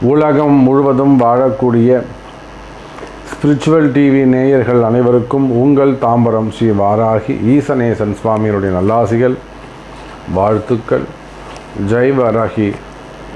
உலகம் முழுவதும் வாழக்கூடிய ஸ்பிரிச்சுவல் டிவி நேயர்கள் அனைவருக்கும் உங்கள் தாம்பரம் ஸ்ரீ வாராகி ஈசநேசன் சுவாமியினுடைய நல்லாசிகள் வாழ்த்துக்கள். ஜெய் வாராகி.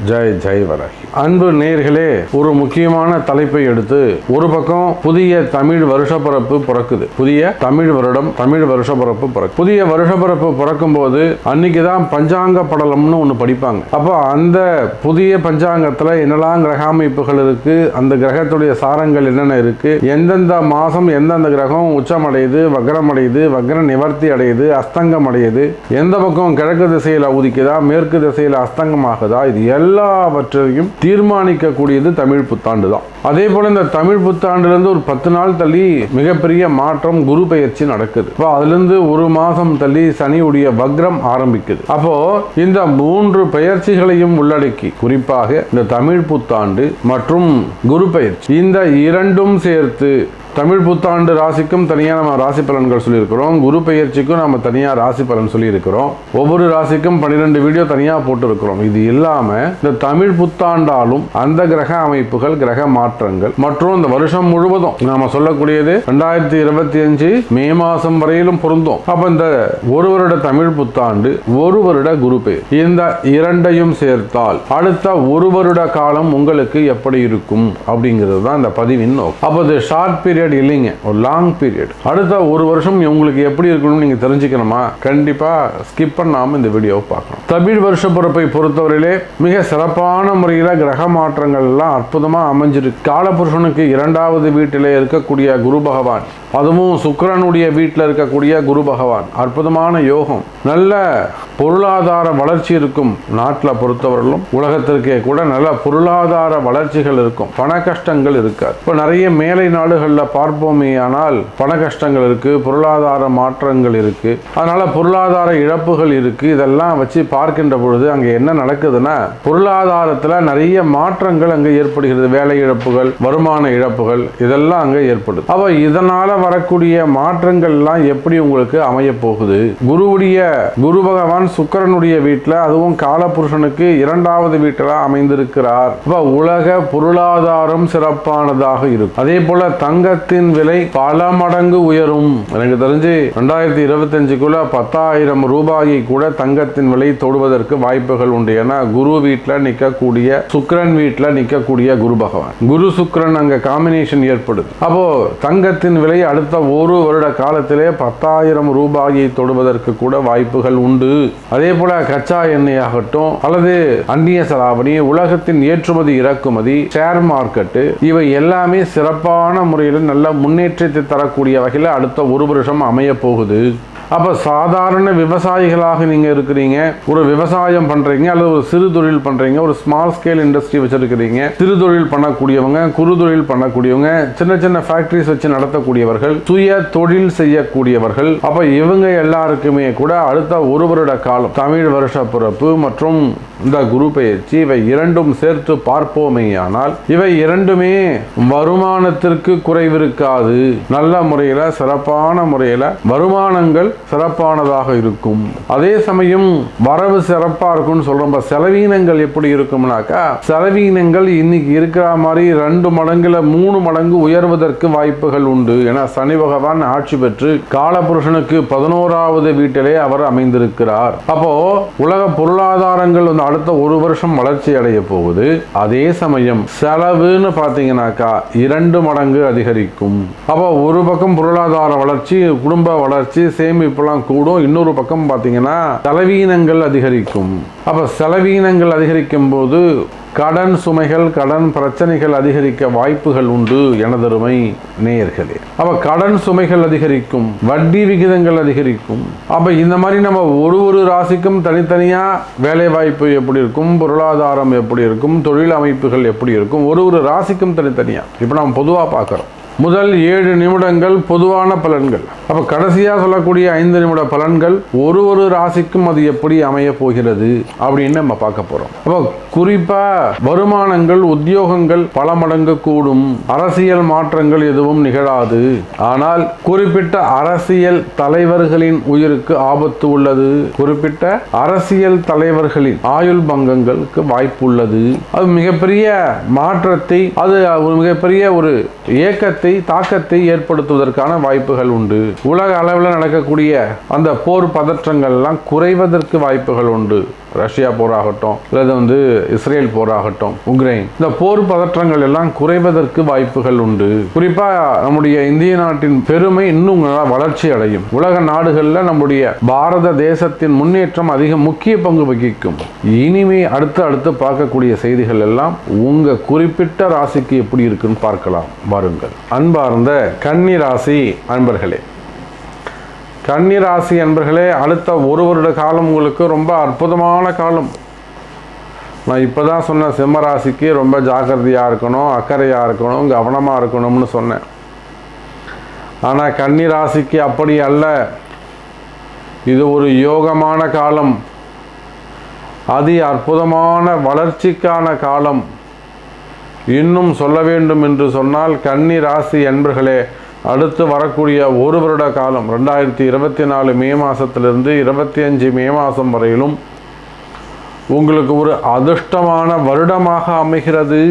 ஜெய் ஜெய் வராகி. அன்பு நேர்களே ஒரு முக்கியமான தலைப்பை எடுத்து ஒரு பக்கம் புதிய தமிழ் வருஷப்பிறப்பு பிறக்குது. புதிய தமிழ் வருடம் தமிழ் வருஷப்பிறப்பு பிறக்கு. புதிய வருஷப்பிறப்பு பிறக்கும் போது அன்னைக்கு தான் பஞ்சாங்க படலம்னு ஒன்று படிப்பாங்க. அப்போ அந்த புதிய பஞ்சாங்கத்தில் என்னெல்லாம் கிரக அமைப்புகள் இருக்கு அந்த கிரகத்துடைய சாரங்கள் என்னென்ன இருக்கு எந்தெந்த மாதம் எந்தெந்த கிரகம் உச்சமடையுது வக்ரம் அடையுது வக்ர நிவர்த்தி அடையுது அஸ்தங்கம் அடையுது எந்த பக்கம் கிழக்கு திசையில் உதிக்குதா மேற்கு திசையில் அஸ்தங்கம் ஆகுதா இது எல்லாவற்றையும் தீர்மானிக்கக்கூடியது தமிழ் புத்தாண்டு தான் அதே போல இந்த தமிழ் புத்தாண்டுலேருந்து ஒரு பத்து நாள் தள்ளி மிகப்பெரிய மாற்றம் குரு பயிற்சி நடக்குது. இப்போ அதுலேருந்து ஒரு மாதம் தள்ளி சனியுடைய வக்ரம் ஆரம்பிக்குது. அப்போ இந்த மூன்று பெயர்ச்சிகளையும் உள்ளடக்கி குறிப்பாக இந்த தமிழ் புத்தாண்டு மற்றும் குரு பயிற்சி இந்த இரண்டும் சேர்த்து தமிழ் புத்தாண்டு ராசிக்கும் தனியாக நம்ம ராசி பலன்கள் சொல்லியிருக்கிறோம். குரு பெயர்ச்சிக்கும் நம்ம தனியாக ராசி பலன் சொல்லியிருக்கிறோம். ஒவ்வொரு ராசிக்கும் பன்னிரெண்டு வீடியோ தனியாக போட்டிருக்கிறோம். இது இல்லாமல் இந்த தமிழ் புத்தாண்டாலும் அந்த கிரக அமைப்புகள் கிரக மாற்றங்கள் மற்றும் இந்த வருஷம் முழுவதும் நாம சொல்லக்கூடியது ரெண்டாயிரத்தி இருபத்தி அஞ்சு மே மாதம் வரையிலும் பொருந்தும். அப்போ இந்த ஒரு வருட தமிழ் புத்தாண்டு ஒரு வருட குரு பெயர். இந்த இரண்டையும் சேர்த்தால் அடுத்த ஒரு வருட காலம் உங்களுக்கு எப்படி இருக்கும்? அப்படிங்கிறது தான் இந்த பதிவின் நோக்கம். அப்போ இது ஷார்ட் பீரியட் இல்லைங்க. ஒரு லாங் பீரியட் அடுத்த ஒரு வருஷம் உங்களுக்கு எப்படி இருக்கணும்னு நீங்க தெரிஞ்சுக்கணுமா? கண்டிப்பா ஸ்கிப் பண்ணாம இந்த வீடியோவை பார்க்கணும். தமிழ் வருஷ பிறப்பை பொறுத்தவரையிலே மிக சிறப்பான முறையில் கிரக மாற்றங்கள் எல்லாம் அற்புதமா அமைஞ்சிருக்கு. காலபுருஷனுக்கு இரண்டாவது வீட்டிலே இருக்கக்கூடிய குரு பகவான் அதுவும் சுக்கரனுடைய வீட்டில் இருக்கக்கூடிய குரு பகவான். அற்புதமான யோகம். நல்ல பொருளாதார வளர்ச்சி இருக்கும் நாட்டில் பொறுத்தவரையிலும். உலகத்திற்கே கூட நல்ல பொருளாதார வளர்ச்சிகள் இருக்கும். பண கஷ்டங்கள் இருக்காது. இப்போ நிறைய மேலை நாடுகளில் பார்ப்போமே ஆனால் பண கஷ்டங்கள் இருக்கு பொருளாதார மாற்றங்கள் இருக்கு. அதனால பொருளாதார இழப்புகள் இருக்கு. இதெல்லாம் வச்சு பார்க்கின்ற பொழுது அங்கே என்ன நடக்குதுன்னா பொருளாதாரத்தில் நிறைய மாற்றங்கள் அங்கே ஏற்படுகிறது. வேலை இழப்புகள் வருமான இழப்புகள் இதெல்லாம் அங்கே ஏற்படுது. அப்போ இதனால வரக்கூடிய மாற்றங்கள் எல்லாம் எப்படி உங்களுக்கு அமைய போகுது? குருவுடைய குரு பகவான் சுக்கிரனுடைய வீட்டில் அதுவும் காலபுருஷனுக்கு இரண்டாவது வீட்டில் அமைந்திருக்கிறார். உலக பொருளாதாரம் சிறப்பானதாக இருக்கும். அதே போல தங்க தங்கத்தின் விலை பல மடங்கு உயரும். எனக்கு தெரிஞ்சு ரெண்டாயிரத்தி இருபத்தி அஞ்சுக்குள்ள பத்தாயிரம் ரூபாயை கூட தங்கத்தின் விலை தொடுவதற்கு வாய்ப்புகள் உண்டு. ஏன்னா குரு வீட்டில் நிற்கக்கூடிய சுக்கிரன் வீட்டில் நிற்கக்கூடிய குரு பகவான். குரு சுக்கிரன் அங்க காம்பினேஷன் ஏற்படுது. அப்போ தங்கத்தின் விலை அடுத்த ஒரு வருட காலத்திலே பத்தாயிரம் ரூபாயை தொடுவதற்கு கூட வாய்ப்புகள் உண்டு. அதே போல கச்சா எண்ணெய் ஆகட்டும் அல்லது அந்நிய செலாவணி உலகத்தின் ஏற்றுமதி இறக்குமதி ஷேர் மார்க்கெட்டு இவை எல்லாமே சிறப்பான முறையில் நல்ல முன்னேற்றத்தை தரக்கூடிய வகையில் அடுத்த ஒரு வருஷம் அமைய போகுது. அப்போ சாதாரண விவசாயிகளாக நீங்கள் இருக்கிறீங்க ஒரு விவசாயம் பண்ணுறீங்க அல்லது ஒரு சிறு தொழில் பண்ணுறீங்க ஒரு ஸ்மால் ஸ்கேல் இண்டஸ்ட்ரி வச்சுருக்கிறீங்க சிறு தொழில் பண்ணக்கூடியவங்க குறு தொழில் பண்ணக்கூடியவங்க சின்ன சின்ன ஃபேக்ட்ரிஸ் வச்சு நடத்தக்கூடியவர்கள் சுய தொழில் செய்யக்கூடியவர்கள் அப்போ இவங்க எல்லாருக்குமே கூட அடுத்த ஒரு வருட காலம் தமிழ் வருஷ பிறப்பு மற்றும் இந்த குரு பயிற்சி இவை இரண்டும் சேர்த்து பார்ப்போமேயானால் இவை இரண்டுமே வருமானத்திற்கு குறைவிருக்காது நல்ல முறையில் சிறப்பான முறையில் வருமானங்கள் சிறப்பானதாக இருக்கும். அதே சமயம் வரவு சிறப்பா இருக்கும்னு சொல்றோம். செலவீனங்கள் எப்படி இருக்கும்னாக்கா செலவீனங்கள் இன்னைக்கு இருக்கிற மாதிரி ரெண்டு மடங்குல மூணு மடங்கு உயர்வதற்கு வாய்ப்புகள் உண்டு. ஏன்னா சனி பகவான் ஆட்சி பெற்று காலபுருஷனுக்கு பதினோராவது வீட்டிலே அவர் அமைந்திருக்கிறார். அப்போ உலக பொருளாதாரங்கள் வந்து அடுத்த ஒரு வருஷம் வளர்ச்சி அடைய போகுது. அதே சமயம் செலவுன்னு பார்த்தீங்கன்னாக்கா இரண்டு மடங்கு அதிகரிக்கும். அப்போ ஒரு பக்கம் பொருளாதார வளர்ச்சி குடும்ப வளர்ச்சி சேமிப்புலாம் கூடும். இன்னொரு பக்கம் பார்த்தீங்கன்னா செலவீனங்கள் அதிகரிக்கும். அப்போ செலவீனங்கள் அதிகரிக்கும் போது கடன் சுமைகள் கடன் பிரச்சனைகள் அதிகரிக்க வாய்ப்புகள் உண்டு எனதருமை நேயர்களே. அப்ப கடன் சுமைகள் அதிகரிக்கும் வட்டி விகிதங்கள் அதிகரிக்கும். அப்ப இந்த மாதிரி நம்ம ஒரு ஒரு ராசிக்கும் தனித்தனியா வேலை வாய்ப்பு எப்படி இருக்கும் பொருளாதாரம் எப்படி இருக்கும் தொழில் அமைப்புகள் எப்படி இருக்கும் ஒரு ஒரு ராசிக்கும் தனித்தனியா. இப்போ நம்ம பொதுவாக பார்க்குறோம். முதல் ஏழு நிமிடங்கள் பொதுவான பலன்கள். அப்ப கடைசியா சொல்லக்கூடிய ஐந்து நிமிட பலன்கள் ஒரு ஒரு ராசிக்கும் அது எப்படி அமைய போகிறது அப்படின்னு நம்ம பார்க்க போறோம். அப்போ குறிப்பா வருமானங்கள் உத்தியோகங்கள் பல மடங்கு கூடும். அரசியல் மாற்றங்கள் எதுவும் நிகழாது. ஆனால் குறிப்பிட்ட அரசியல் தலைவர்களின் உயிருக்கு ஆபத்து உள்ளது. குறிப்பிட்ட அரசியல் தலைவர்களின் ஆயுள் பங்கங்களுக்கு வாய்ப்பு உள்ளது. அது மிகப்பெரிய மாற்றத்தை அது மிகப்பெரிய ஒரு இயக்கத்தை தாக்கத்தை ஏற்படுத்துவதற்கான வாய்ப்புகள் உண்டு. உலக அளவில் நடக்கக்கூடிய அந்த போர் பதற்றங்கள்லாம் குறைவதற்கு வாய்ப்புகள் உண்டு. ரஷ்யா போராகட்டும் அல்லது வந்து இஸ்ரேல் போராகட்டும் உக்ரைன். இந்த போர் பதற்றங்கள் எல்லாம் குறைவதற்கு வாய்ப்புகள் உண்டு. குறிப்பாக நம்முடைய இந்திய நாட்டின் பெருமை இன்னும் நல்லா வளர்ச்சி அடையும். உலக நாடுகளில் நம்முடைய பாரத தேசத்தின் முன்னேற்றம் அதிக முக்கிய பங்கு வகிக்கும். இனிமே அடுத்து அடுத்து பார்க்கக்கூடிய செய்திகள் எல்லாம் உங்க குறிப்பிட்ட ராசிக்கு எப்படி இருக்குன்னு பார்க்கலாம். வாருங்கள். அன்பார்ந்த கன்னி ராசி அன்பர்களே கன்னிராசி என்பர்களே அடுத்த ஒரு வருட காலம் உங்களுக்கு ரொம்ப அற்புதமான காலம். நான் இப்போ தான் சொன்னேன் சிம்மராசிக்கு ரொம்ப ஜாக்கிரதையாக இருக்கணும் அக்கறையாக இருக்கணும் கவனமாக இருக்கணும்னு சொன்னேன். ஆனால் கன்னிராசிக்கு அப்படி அல்ல. இது ஒரு யோகமான காலம். அதி அற்புதமான வளர்ச்சிக்கான காலம். இன்னும் சொல்ல வேண்டும் என்று சொன்னால் கன்னி ராசி என்பர்களே அடுத்து வரக்கூடிய ஒரு வருட காலம் ரெண்டாயிரத்தி இருபத்தி நாலு மே மாதத்திலிருந்து இருபத்தி அஞ்சு மே மாதம் வரையிலும் உங்களுக்கு ஒரு அதிர்ஷ்டமான வருடமாக அமைகிறது.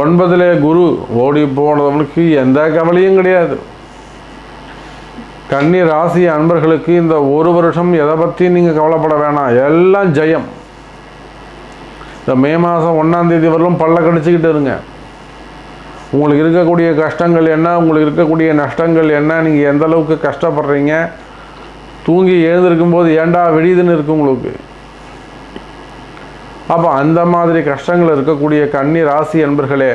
ஒன்பதிலே குரு ஓடி போனவனுக்கு எந்த கவலையும் கிடையாது. கன்னி ராசி அன்பர்களுக்கு இந்த ஒரு வருஷம் எதை பற்றியும் நீங்கள் கவலைப்பட வேணாம். எல்லாம் ஜெயம். இந்த மே மாதம் ஒன்றாம் தேதி வரலும் பல்ல கடிச்சிக்கிட்டு இருங்க. உங்களுக்கு இருக்கக்கூடிய கஷ்டங்கள் என்ன? உங்களுக்கு இருக்கக்கூடிய நஷ்டங்கள் என்ன? நீங்கள் எந்த அளவுக்கு கஷ்டப்படுறீங்க? தூங்கி எழுந்திருக்கும்போது ஏண்டா விடியுதுன்னு இருக்கு உங்களுக்கு? அப்போ அந்த மாதிரி கஷ்டங்கள் இருக்கக்கூடிய கன்னி ராசி என்பர்களே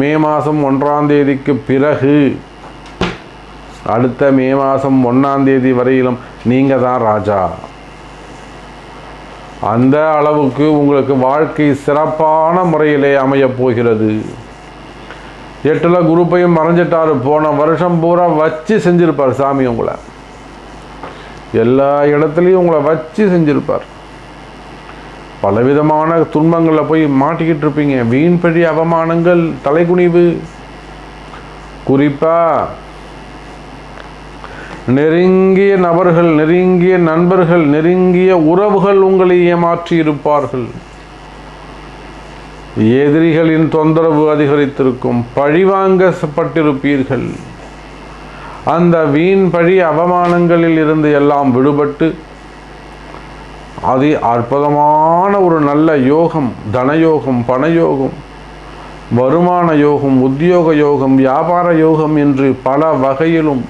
மே மாதம் ஒன்றாம் தேதிக்கு பிறகு அடுத்த மே மாதம் ஒன்றாம் தேதி வரையிலும் நீங்கள் தான் ராஜா. அந்த அளவுக்கு உங்களுக்கு வாழ்க்கை சிறப்பான முறையிலே அமையப் போகிறது. எட்டில் குரூப்பையும் மறைஞ்சிட்டாரு. போன வருஷம் பூரா வச்சு செஞ்சிருப்பார் சாமி உங்களை. எல்லா இடத்துலையும் உங்களை வச்சு செஞ்சிருப்பார். பலவிதமான துன்பங்களில் போய் மாட்டிக்கிட்டு இருப்பீங்க. வீண் பழி அவமானங்கள் தலைகுனிவு. குறிப்பா நெருங்கிய நபர்கள் நெருங்கிய நண்பர்கள் நெருங்கிய உறவுகள் உங்களை ஏமாற்றி இருப்பார்கள். எதிரிகளின் தொந்தரவு அதிகரித்திருக்கும். பழிவாங்கப்பட்டிருப்பீர்கள் அந்த வீண் பழி அவமானங்களில் இருந்து எல்லாம் விடுபட்டு அது அற்புதமான ஒரு நல்ல யோகம் தனயோகம் பணயோகம் வருமான யோகம் உத்தியோக யோகம் வியாபார யோகம் என்று பல வகையிலும்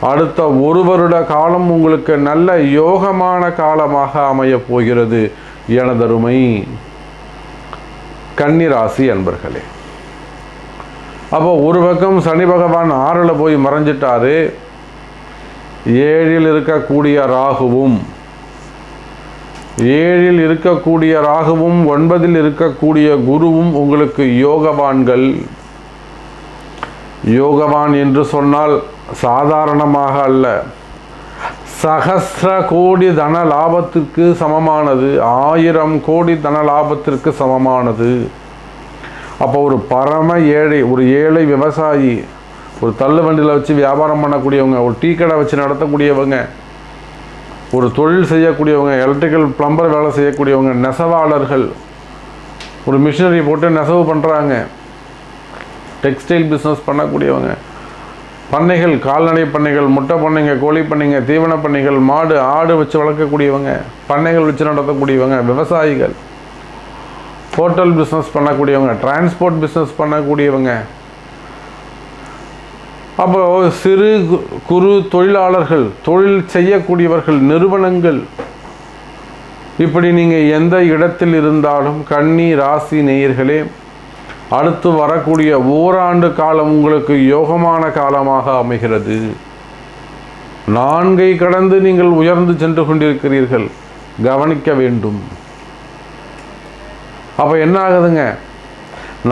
அடுத்த ஒரு வருட காலம் உங்களுக்கு நல்ல யோகமான காலமாக அமையப் போகிறது. எனதருமை. கன்னிராசி அன்பர்களே. அப்போ ஒரு பக்கம் சனி பகவான் ஆறில் போய் மறைஞ்சிட்டாரு. ஏழில் இருக்கக்கூடிய ராகுவும் ஏழில் இருக்கக்கூடிய ராகுவும் ஒன்பதில் இருக்கக்கூடிய குருவும் உங்களுக்கு யோகவான்கள். யோகவான் என்று சொன்னால் சாதாரணமாக அல்ல. சகசிர கோடி தன லாபத்திற்கு சமமானது. ஆயிரம் கோடி தன லாபத்திற்கு சமமானது. அப்போ ஒரு பரம ஏழை ஒரு ஏழை விவசாயி ஒரு தள்ளு வண்டியில் வச்சு வியாபாரம் பண்ணக்கூடியவங்க ஒரு டீ கடை வச்சு நடத்தக்கூடியவங்க ஒரு தொழில் செய்யக்கூடியவங்க எலக்ட்ரிக்கல் பிளம்பர் வேலை செய்யக்கூடியவங்க நெசவாளர்கள் ஒரு மிஷினரி போட்டு நெசவு பண்ணுறாங்க டெக்ஸ்டைல் பிஸ்னஸ் பண்ணக்கூடியவங்க. பண்ணைகள் கால்நடை பண்ணைகள் முட்டை பண்ணைங்க கோழி பண்ணைங்க தீவன பண்ணைகள் மாடு ஆடு வச்சு வளர்க்கக்கூடியவங்க பண்ணைகள் வச்சு நடத்தக்கூடியவங்க விவசாயிகள் ஹோட்டல் பிஸ்னஸ் பண்ணக்கூடியவங்க டிரான்ஸ்போர்ட் பிஸ்னஸ் பண்ணக்கூடியவங்க. அப்போ சிறு கு- குறு தொழிலாளர்கள் தொழில் செய்யக்கூடியவர்கள் நிறுவனங்கள் இப்படி நீங்கள் எந்த இடத்தில் இருந்தாலும் கன்னி ராசி நேயர்களே அடுத்து வரக்கூடிய ஓராண்டு காலம் உங்களுக்கு யோகமான காலமாக அமைகிறது. நான்கை கடந்து நீங்கள் உயர்ந்து சென்று கொண்டிருக்கிறீர்கள். கவனிக்க வேண்டும். அப்போ என்ன ஆகுதுங்க?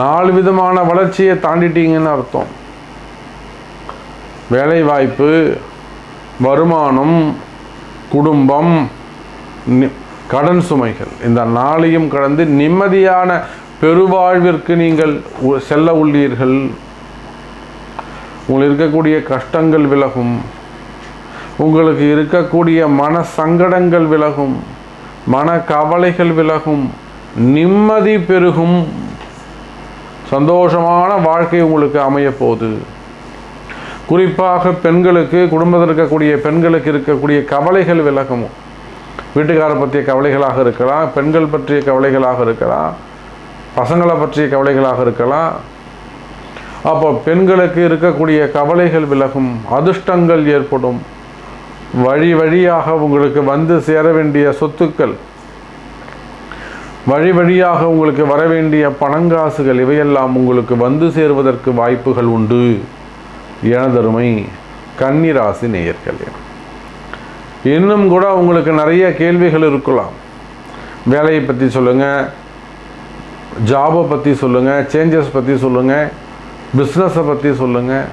நாலு விதமான வளர்ச்சியை தாண்டிட்டீங்கன்னு அர்த்தம். வேலைவாய்ப்பு வருமானம் குடும்பம் கடன் சுமைகள். இந்த நாளையும் கடந்து நிம்மதியான பெருவாழ்விற்கு நீங்கள் உ- செல்ல உள்ளீர்கள். உங்களுக்கு இருக்கக்கூடிய கஷ்டங்கள் விலகும். உங்களுக்கு இருக்கக்கூடிய மன சங்கடங்கள் விலகும். மன கவலைகள் விலகும். நிம்மதி பெருகும். சந்தோஷமான வாழ்க்கை உங்களுக்கு அமையப் போகுது. குறிப்பாக பெண்களுக்கு குடும்பத்தில் இருக்கக்கூடிய பெண்களுக்கு இருக்கக்கூடிய கவலைகள் விலகும். வீட்டுக்காரர் பற்றிய கவலைகளாக இருக்கலாம் பெண்கள் பற்றிய கவலைகளாக இருக்கலாம். பசங்களை பற்றிய கவலைகளாக இருக்கலாம். அப்போ பெண்களுக்கு இருக்கக்கூடிய கவலைகள் விலகும் அதிர்ஷ்டங்கள் ஏற்படும். வழி வழியாக உங்களுக்கு வந்து சேர வேண்டிய சொத்துக்கள் வழி வழியாக உங்களுக்கு வர வேண்டிய பணங்காசுகள் இவையெல்லாம் உங்களுக்கு வந்து சேருவதற்கு வாய்ப்புகள் உண்டு. எனதருமை கன்னிராசி நேயர்களே. இன்னும் கூட உங்களுக்கு நிறைய கேள்விகள் இருக்கலாம். வேலையை பற்றி சொல்லுங்கள் ஜாபை பற்றி சொல்லுங்கள் சேஞ்சஸ் பற்றி சொல்லுங்கள் பிஸ்னஸை பற்றி சொல்லுங்கள்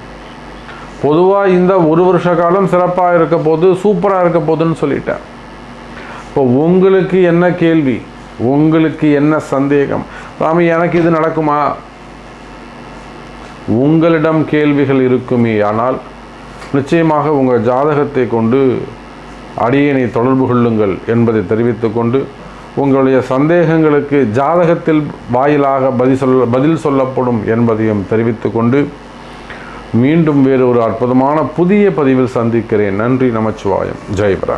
பொதுவாக இந்த ஒரு வருஷ காலம் சிறப்பாக இருக்க போது சூப்பராக இருக்க போதுன்னு சொல்லிட்டேன். இப்போ உங்களுக்கு என்ன கேள்வி? உங்களுக்கு என்ன சந்தேகம்? சாமி எனக்கு இது நடக்குமா? உங்களிடம் கேள்விகள் இருக்குமே ஆனால் நிச்சயமாக உங்கள் ஜாதகத்தை கொண்டு அடியனை தொடர்பு கொள்ளுங்கள் என்பதை தெரிவித்துக்கொண்டு உங்களுடைய சந்தேகங்களுக்கு ஜாதகத்தில் வாயிலாக பதில் சொல்ல பதில் சொல்லப்படும் என்பதையும் தெரிவித்துக்கொண்டு மீண்டும் வேறு ஒரு அற்புதமான புதிய பதிவில் சந்திக்கிறேன். நன்றி நமச்சிவாயம். ஜெயபரா